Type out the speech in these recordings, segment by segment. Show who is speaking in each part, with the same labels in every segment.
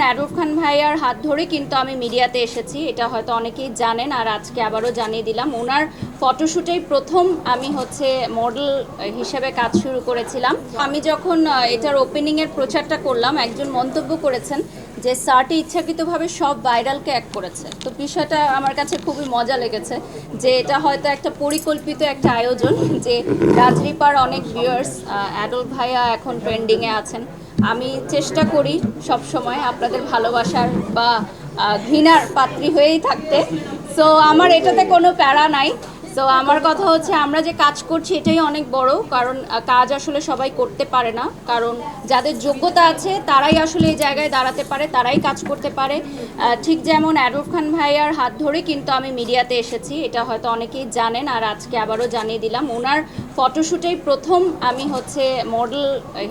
Speaker 1: শাহরুখ খান ভাইয়ার হাত ধরে কিন্তু আমি মিডিয়াতে এসেছি। এটা হয়তো অনেকেই জানেন আর আজকে আবারও জানিয়ে দিলাম। ওনার ফটোশ্যুটেই প্রথম আমি হচ্ছে মডেল হিসেবে কাজ শুরু করেছিলাম। আমি যখন এটার ওপেনিংয়ের প্রচারটা করলাম, একজন মন্তব্য করেছেন যে সার্টি ইচ্ছাকৃতভাবে সব ভাইরালকে এক করেছে। তো বিষয়টা আমার কাছে খুবই মজা লেগেছে যে এটা হয়তো একটা পরিকল্পিত একটা আয়োজন যে রাজরিপার অনেক ভিউয়ার্স অ্যাডল ভাইয়া এখন ট্রেন্ডিংয়ে আছেন। আমি চেষ্টা করি সব সময় আপনাদের ভালোবাসার বা ঘৃণার পাত্রী হয়েই থাকতে। সো আমার এটাতে কোনো প্যারা নাই। সো আমার কথা হচ্ছে আমরা যে কাজ করছি এটাই অনেক বড় কারণ কাজ আসলে সবাই করতে পারে না। কারণ যাদের যোগ্যতা আছে তারাই আসলে এই জায়গায় দাঁড়াতে পারে তারাই কাজ করতে পারে। ঠিক যেমন অ্যাডুল খান ভাইয়ার হাত ধরে কিন্তু আমি মিডিয়াতে এসেছি এটা হয়তো অনেকেই জানেন আর আজকে আবারও জানিয়ে দিলাম। ওনার ফটোশ্যুটেই প্রথম আমি হচ্ছে মডেল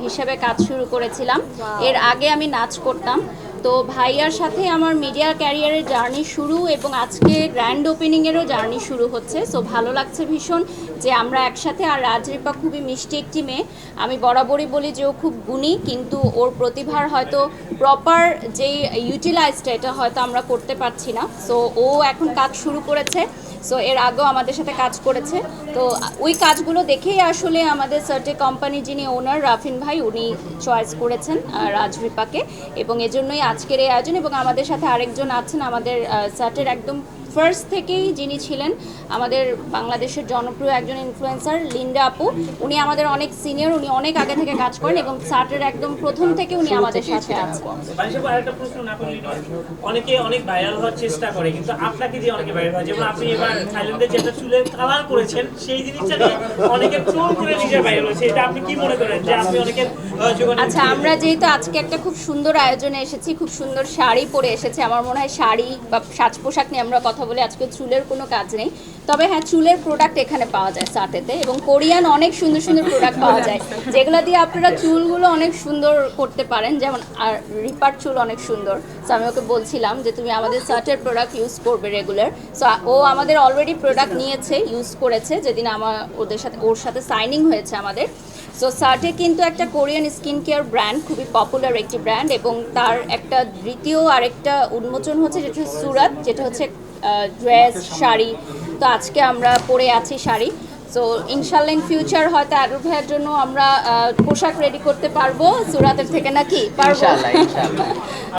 Speaker 1: হিসেবে কাজ শুরু করেছিলাম। এর আগে আমি নাচ করতাম। তো ভাইয়ার সাথে আমার মিডিয়া ক্যারিয়ারের জার্নি শুরু এবং আজকে গ্র্যান্ড ওপেনিংয়েরও জার্নি শুরু হচ্ছে। সো ভালো লাগছে ভীষণ যে আমরা একসাথে আর রাজরিপা খুবই মিষ্টি একটি মেয়ে। আমি বরাবরই বলি যে ও খুব গুণী, কিন্তু ওর প্রতিভার হয়তো প্রপার যেই ইউটিলাইজটা এটা হয়তো আমরা করতে পারছি না। সো ও এখন কাজ শুরু করেছে। সো এর আগেও আমাদের সাথে কাজ করেছে। তো, ওই কাজগুলো দেখেই আসলে আমাদের সার্টে কোম্পানি যিনি ওনার রাফিন ভাই, উনি চয়েস করেছেন রাজরিপাকে। এবং এজন্যই আজকের এই আয়োজন এবং আমাদের সাথে আরেকজন আছেন, আমাদের সার্টের একদম ফার্স্ট থেকেই যিনি ছিলেন আমাদের বাংলাদেশের জনপ্রিয় একজন ইনফ্লুয়েন্সার লিন্ডা আপু। উনি আমাদের অনেক সিনিয়র উনি অনেক আগে থেকে কাজ করেন এবং সার্টের একদম প্রথম থেকে উনি আমাদের সাথে আছেন।
Speaker 2: অনেকে অনেক ভাইরাল হওয়ার চেষ্টা করে কিন্তু আপনাকে দিয়ে অনেকে ভাইরাল হয়। যেমন আপনি এবার থাইল্যান্ডে যেটা চুলের কালার করেছেন সেই জিনিসটা অনেকে ট্রোল করে নিজে ভাইরাল হয়েছে। এটা আপনি কি মনে করেন যে আপনি অনেকের
Speaker 1: আচ্ছা আমরা যেহেতু আজকে একটা খুব সুন্দর আয়োজনে এসেছি খুব সুন্দর শাড়ি পরে এসেছি আমার মনে হয় শাড়ি বা সাজ পোশাক নিয়ে আমরা কথা বলি আজকে চুলের কোনো কাজ নেই। তবে হ্যাঁ চুলের প্রোডাক্ট এখানে পাওয়া যায় সাটেতে এবং কোরিয়ান অনেক সুন্দর সুন্দর প্রোডাক্ট পাওয়া যায়। যেগুলো দিয়ে আপনারা চুলগুলো অনেক সুন্দর করতে পারেন। যেমন আর রিপার চুল অনেক সুন্দর। সো আমি ওকে বলছিলাম যে তুমি আমাদের সার্টের প্রোডাক্ট ইউজ করবে রেগুলার সো ও আমাদের অলরেডি প্রোডাক্ট নিয়েছে ইউজ করেছে। যেদিন আমার ওদের সাথে ওর সাথে সাইনিং হয়েছে আমাদের। সো সার্টে কিন্তু একটা কোরিয়ান স্কিন কেয়ার ব্র্যান্ড খুবই পপুলার একটি ব্র্যান্ড এবং তার একটা দ্বিতীয় আরেকটা উন্মোচন হচ্ছে যেটা সুরাত যেটা হচ্ছে ড্রেস শাড়ি। তো আজকে আমরা পরে আছি শাড়ি। সো ইনশাল্লাহ ইন ফিউচার হয়তো আরও ভাইয়ের জন্য আমরা পোশাক রেডি করতে পারব। সুরাতের থেকে নাকি? পারব।